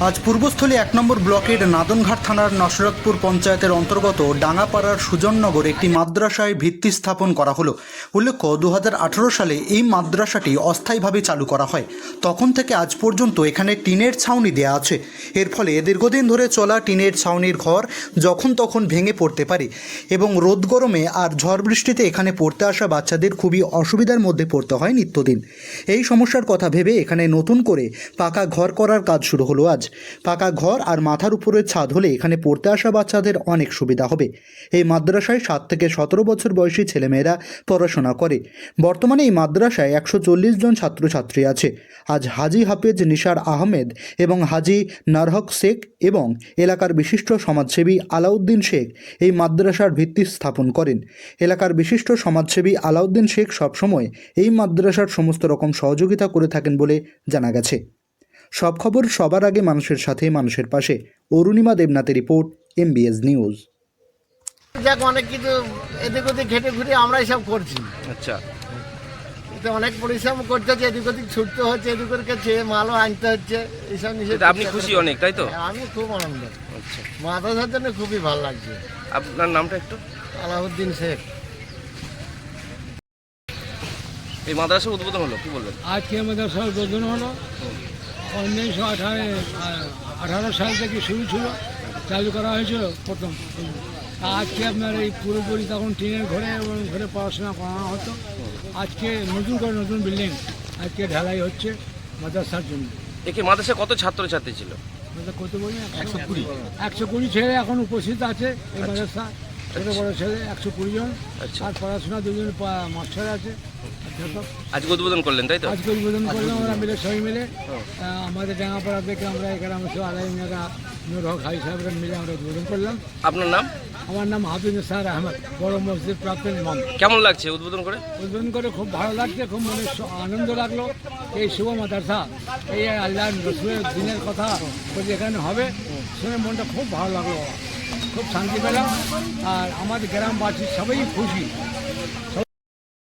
আজ পূর্বস্থলী এক নম্বর ব্লকের নাদনঘাট থানার নসরতপুর পঞ্চায়েতের অন্তর্গত ডাঙ্গাপাড়ার সুজননগর একটি মাদ্রাসায় ভিত্তি স্থাপন করা হলো। উল্লেখ্য দু হাজার আঠেরো সালে এই মাদ্রাসাটি অস্থায়ীভাবে চালু করা হয়। তখন থেকে আজ পর্যন্ত এখানে টিনের ছাউনি দেয়া আছে। এর ফলে দীর্ঘদিন ধরে চলা টিনের ছাউনির ঘর যখন তখন ভেঙে পড়তে পারে এবং রোদ গরমে আর ঝড় বৃষ্টিতে এখানে পড়তে আসা বাচ্চাদের খুবই অসুবিধার মধ্যে পড়তে হয় নিত্যদিন। এই সমস্যার কথা ভেবে এখানে নতুন করে পাকা ঘর করার কাজ শুরু হলো আজ। পাকা ঘর আর মাথার উপরে ছাদ হলে এখানে পড়তে আসা বাচ্চাদের অনেক সুবিধা হবে। এই মাদ্রাসায় সাত থেকে সতেরো বছর বয়সী ছেলেমেয়েরা পড়াশোনা করে। বর্তমানে এই মাদ্রাসায় একশো চল্লিশ জন ছাত্রছাত্রী আছে। আজ হাজি হাফেজ নিসার আহমেদ এবং হাজি নারহক শেখ এবং এলাকার বিশিষ্ট সমাজসেবী আলাউদ্দিন শেখ এই মাদ্রাসার ভিত্তি স্থাপন করেন। এলাকার বিশিষ্ট সমাজসেবী আলাউদ্দিন শেখ সবসময় এই মাদ্রাসার সমস্ত রকম সহযোগিতা করে থাকেন বলে জানা গেছে। সব খবর সবার আগে মানুষের সাথে মানুষের পাশে। অরুণিমা দেবনাথের রিপোর্ট এমবিএস নিউজ যাক অনেক কিছু এদিক ওদিক ঘেটে ঘুরে আমরা এসব করছি। আচ্ছা। এতে অনেক পরিশ্রম করতে হচ্ছে এদিক ওদিক ছুটতে হচ্ছে এদিক ওদিক চেয়ে মালও আনতে হচ্ছে এইসব নিষেধ আপনি খুশি অনেক তাই তো? আমি খুব আনন্দ। আচ্ছা। মাদ্রাসার জন্য খুবই ভালো লাগছে। আপনার নামটা একটু? আলাউদ্দিন শেখ। এই মাদ্রাসা উদ্বোধন হলো কি বলবেন আজকে আমাদের সব উদ্বোধন হলো। উনিশশো আঠারো আঠারো সাল থেকে শুরু ছিল চালু করা হয়েছিল প্রথম। আজকে আপনার এই পুরোপুরি তখন টিনের ঘরে এবং ঘরে পড়াশোনা করানো হতো। আজকে নতুন করে নতুন বিল্ডিং আজকে ঢালাই হচ্ছে মাদ্রাসার জন্য। একে মাদ্রাসায় কত ছাত্রছাত্রী ছিল? কত বলি? একশো কুড়ি। একশো কুড়ি ছেলে এখন উপস্থিত আছে এই মাদ্রাসা। ছোটো বড়ো ছেলে একশো কুড়ি জন। আচ্ছা। আর পড়াশোনা দুজন মাস্টার আছে। আজকে উদ্বোধন করলেন তাই তো? আজকে উদ্বোধন করলাম আমরা মিলে সবাই মিলে। আমাদের ডাঙাপাড়া থেকে আমরা এখানে আমরা সব আলাই মেয়েরা নুর হক হাই সাহেবরা মিলে আমরা উদ্বোধন করলাম। আপনার নাম? আমার নাম হাফিজ স্যার আহমেদ বড় মসজিদ প্রাপ্ত ইমাম। কেমন লাগছে উদ্বোধন করে? উদ্বোধন করে খুব ভালো লাগছে খুব মনে আনন্দ লাগল। এই শুভ মাদ্রাসা এই আল্লাহ রসুলের দিনের কথা এখানে হবে শুনে মনটা খুব ভালো লাগল। খুব শান্তি পেলাম। আর আমাদের গ্রামবাসী সবাই খুশি।